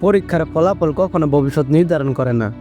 পরীক্ষার ফলাফল কখনো ভবিষ্যৎ নির্ধারণ করে না।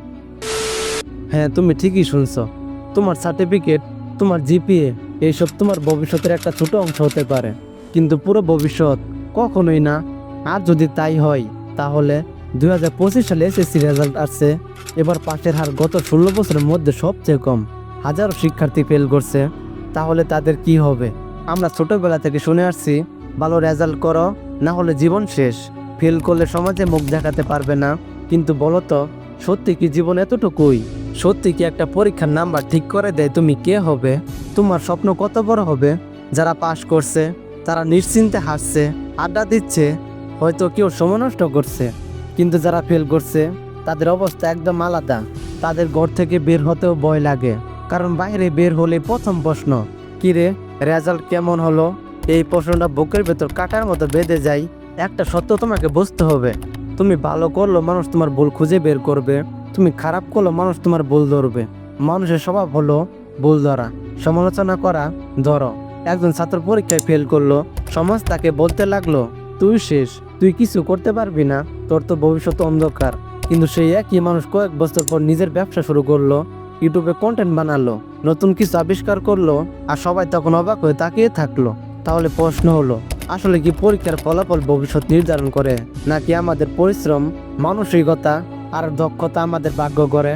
হ্যাঁ তুমি ঠিকই শুনছো। তোমার সার্টিফিকেট, তোমার জিপিএ, এইসব তোমার ভবিষ্যতের একটা ছোট অংশ হতে পারে। কিন্তু পুরো ভবিষ্যৎ কখনোই না। আর যদি তাই হয়, তাহলে দুই হাজার পঁচিশ সালে এসএসসি রেজাল্ট আসছে। এবার পাশের হার গত ষোলো বছরের মধ্যে সবচেয়ে কম। হাজারো শিক্ষার্থী ফেল করছে। তাহলে তাদের কি হবে? আমরা ছোটবেলা থেকে শুনে আসছি, ভালো রেজাল্ট করো, না হলে জীবন শেষ। ফেল করলে সমাজে মুখ দেখাতে পারবে না। কিন্তু বলো তো, সত্যি কি জীবন এতটুকুই? সত্যি কি একটা পরীক্ষার নাম্বার ঠিক করে দেয় তুমি কে হবে? তোমার স্বপ্ন কত বড় হবে? যারা পাশ করছে, তারা নিশ্চিন্তে হাসছে, আড্ডা দিচ্ছে, হয়তো কেউ সময় নষ্ট করছে। কিন্তু যারা ফেল করছে, তাদের অবস্থা একদম আলাদা। তাদের ঘর থেকে বের হতেও ভয় লাগে। কারণ বাইরে বের হলে প্রথম প্রশ্ন কিরে রেজাল্ট কেমন হলো? এই প্রশ্নটা বুকের ভেতর কাটার মতো বেঁধে যায়। একটা সত্য তোমাকে বুঝতে হবে। তুমি ভালো করল মানুষ তোমার ভুল খুঁজে বের করবে। তুমি খারাপ করল মানুষ তোমার ভুল ধরবে। মানুষের স্বভাব হলো ভুল ধরা। সমালোচনা করা, ধরো। একজন ছাত্র পরীক্ষায় ফেল করল। সমাজ তাকে বলতে লাগল, তুই শেষ। তুই কিছু করতে পারবি না। তোর তো ভবিষ্যৎ অন্ধকার। কিন্তু সেই একই মানুষ কয়েক বছর পর নিজের ব্যবসা শুরু করল। ইউটিউবে কন্টেন্ট বানালো, নতুন কিছু আবিষ্কার করল, আর সবাই তখন অবাক হয়ে তাকিয়ে থাকল। তাহলে প্রশ্ন হলো আসলে কি পরীক্ষার ফলাফল ভবিষ্যৎ নির্ধারণ করে, নাকি আমাদের পরিশ্রম, মানসিকতা আর দক্ষতা আমাদের ভাগ্য করে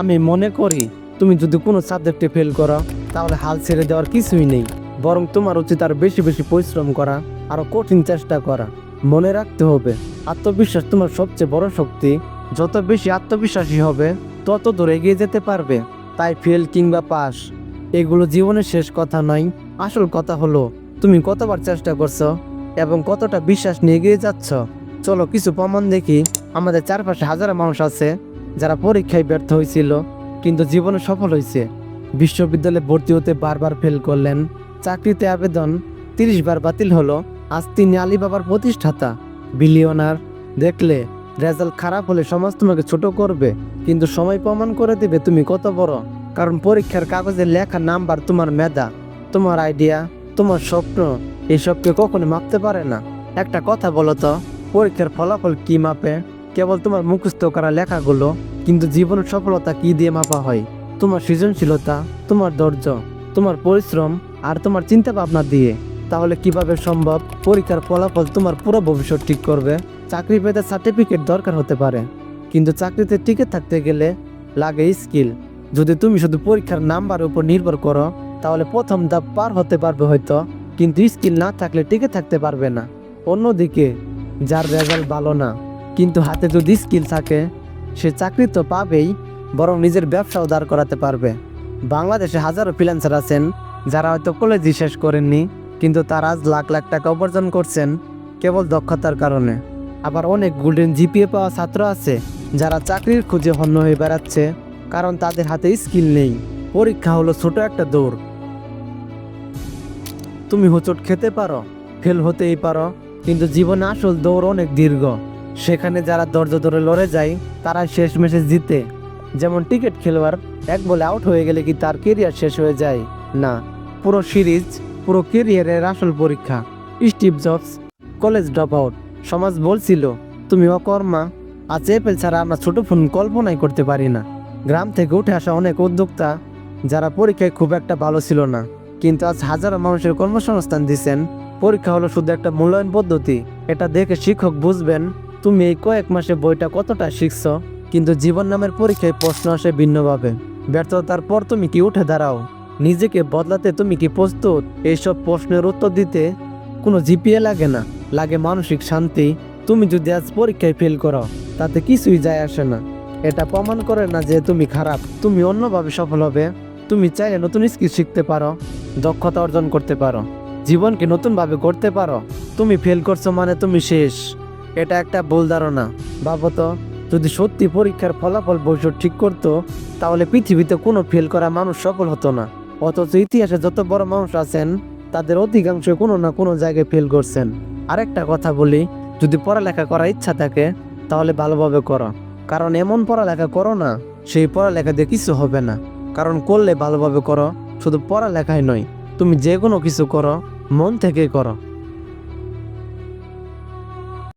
আমি মনে করি, তুমি যদি কোনো সাবজেক্টে ফেল করো, তাহলে হাল ছেড়ে দেওয়ার কিছুই নেই। বরং তোমার উচিত আরও বেশি বেশি পরিশ্রম করা, আরও কঠিন চেষ্টা করা। মনে রাখতে হবে, আত্মবিশ্বাস তোমার সবচেয়ে বড় শক্তি। যত বেশি আত্মবিশ্বাসী হবে, তত দূর এগিয়ে যেতে পারবে। তাই ফেল কিংবা পাস এগুলো জীবনের শেষ কথা নয়, আসল কথা হলো তুমি কতবার চেষ্টা করছ এবং কতটা বিশ্বাস নিয়ে এগিয়ে যাচ্ছ? চলো কিছু প্রমাণ দেখি। আমাদের চারপাশে হাজারো মানুষ আছে যারা পরীক্ষায় ব্যর্থ হয়েছিল, কিন্তু জীবনে সফল হয়েছে। বিশ্ববিদ্যালয়ে ভর্তি হতে বারবার ফেল করলেন। চাকরিতে আবেদন তিরিশ বার বাতিল হলো। আজ তিনি আলিবাবার প্রতিষ্ঠাতা। বিলিয়নার দেখলে রেজাল্ট খারাপ হলে সমাজ তোমাকে ছোট করবে, কিন্তু সময় প্রমাণ করে দেবে তুমি কত বড়। কারণ পরীক্ষার কাগজে লেখা নাম্বার তোমার মেধা, তোমার আইডিয়া তোমার স্বপ্ন এসবকে কখনো মাপতে পারে না। একটা কথা বলো তো, পরীক্ষার ফলাফল কি মাপে? কেবল তোমার মুখস্থ করা লেখাগুলো, কিন্তু জীবনের সফলতা কি দিয়ে মাপা হয়? তোমার সৃজনশীলতা, তোমার ধৈর্য, তোমার পরিশ্রম আর তোমার চিন্তা ভাবনা দিয়ে। তাহলে কীভাবে সম্ভব পরীক্ষার ফলাফল তোমার পুরো ভবিষ্যৎ ঠিক করবে? চাকরি পেতে সার্টিফিকেট দরকার হতে পারে, কিন্তু চাকরিতে টিকে থাকতে গেলে লাগে স্কিল যদি তুমি শুধু পরীক্ষার নাম্বারের উপর নির্ভর করো তাহলে প্রথম ধাপ পার হতে পারবে হয়তো। কিন্তু স্কিল না থাকলে টিকে থাকতে পারবে না। অন্যদিকে, যার রেজাল্ট ভালো না, কিন্তু হাতে যদি স্কিল থাকে, সে চাকরি তো পাবেই, বরং নিজের ব্যবসাও দাঁড় করাতে পারবে। বাংলাদেশে হাজারো ফ্রিল্যান্সার আছেন, যারা হয়তো কলেজই শেষ করেননি, কিন্তু তারা আজ লাখ লাখ টাকা উপার্জন করছেন, কেবল দক্ষতার কারণে। আবার অনেক গোল্ডেন জিপিএ পাওয়া ছাত্র আছে, যারা চাকরির খুঁজে হন্য হয়ে বেড়াচ্ছে, কারণ তাদের হাতে স্কিল নেই। পরীক্ষা হলো ছোট একটা দৌড়। তুমি হোঁচট খেতে পারো, ফেল হতেই পারো, কিন্তু জীবনে আসল দৌড় অনেক দীর্ঘ। সেখানে যারা ধৈর্য ধরে লড়ে যায় তারা শেষ ম্যাচে জিতে। যেমন টিকিট খেলোয়াড়, এক বলে আউট হয়ে গেলে কি তার কেরিয়ার শেষ হয়ে যায়? না। পুরো সিরিজ, পুরো কেরিয়ারের আসল পরীক্ষা। Steve Jobs, college drop out. সমাজ বলছিল, তুমি অকর্মা। আজ এপেল ছাড়া আমরা ছোট ফোন কল্পনাই করতে পারি না। গ্রাম থেকে উঠে আসা অনেক উদ্যোক্তা, যারা পরীক্ষায় খুব একটা ভালো ছিল না। কিন্তু আজ হাজারো মানুষের কর্মসংস্থান দিচ্ছেন পরীক্ষা হলো শুধু একটা মূল্যায়ন পদ্ধতি। এটা দেখে শিক্ষক বুঝবেন, তুমি এই কয়েক মাসে বইটা কতটা শিখছো? কিন্তু জীবন নামের পরীক্ষায় প্রশ্ন আসে ভিন্নভাবে। ব্যর্থতার পর তুমি কি উঠে দাঁড়াও? নিজেকে বদলাতে তুমি কি প্রস্তুত? এইসব প্রশ্নের উত্তর দিতে কোনো জিপিএ লাগে না। লাগে মানসিক শান্তি। তুমি যদি আজ পরীক্ষায় ফেল করো, তাতে কিছুই যায় আসে না। এটা প্রমাণ করে না যে তুমি খারাপ। তুমি অন্যভাবে সফল হবে। তুমি চাইলে নতুন স্কিল শিখতে পারো। দক্ষতা অর্জন করতে পারো। জীবনকে নতুনভাবে করতে পারো। তুমি ফেল করছ মানে তুমি শেষ। এটা একটা ভুল ধারণা। ভাবো তো, যদি সত্যি পরীক্ষার ফলাফল ভবিষ্যৎ ঠিক করতো, তাহলে পৃথিবীতে কোনো ফেল করা মানুষ সফল হতো না। অথচ ইতিহাসে যত বড় মানুষ আছেন, তাদের অধিকাংশ কোনো না কোনো জায়গায় ফেল করছেন। আরেকটা কথা বলি, যদি পড়ালেখা করার ইচ্ছা থাকে, তাহলে ভালোভাবে করো। কারণ এমন পড়ালেখা করো না, সেই পড়ালেখা দিয়ে কিছু হবে না। কারণ করলে ভালোভাবে করো শুধু পড়ালেখায় নয় তুমি যে কোনো কিছু করো মন থেকে করো।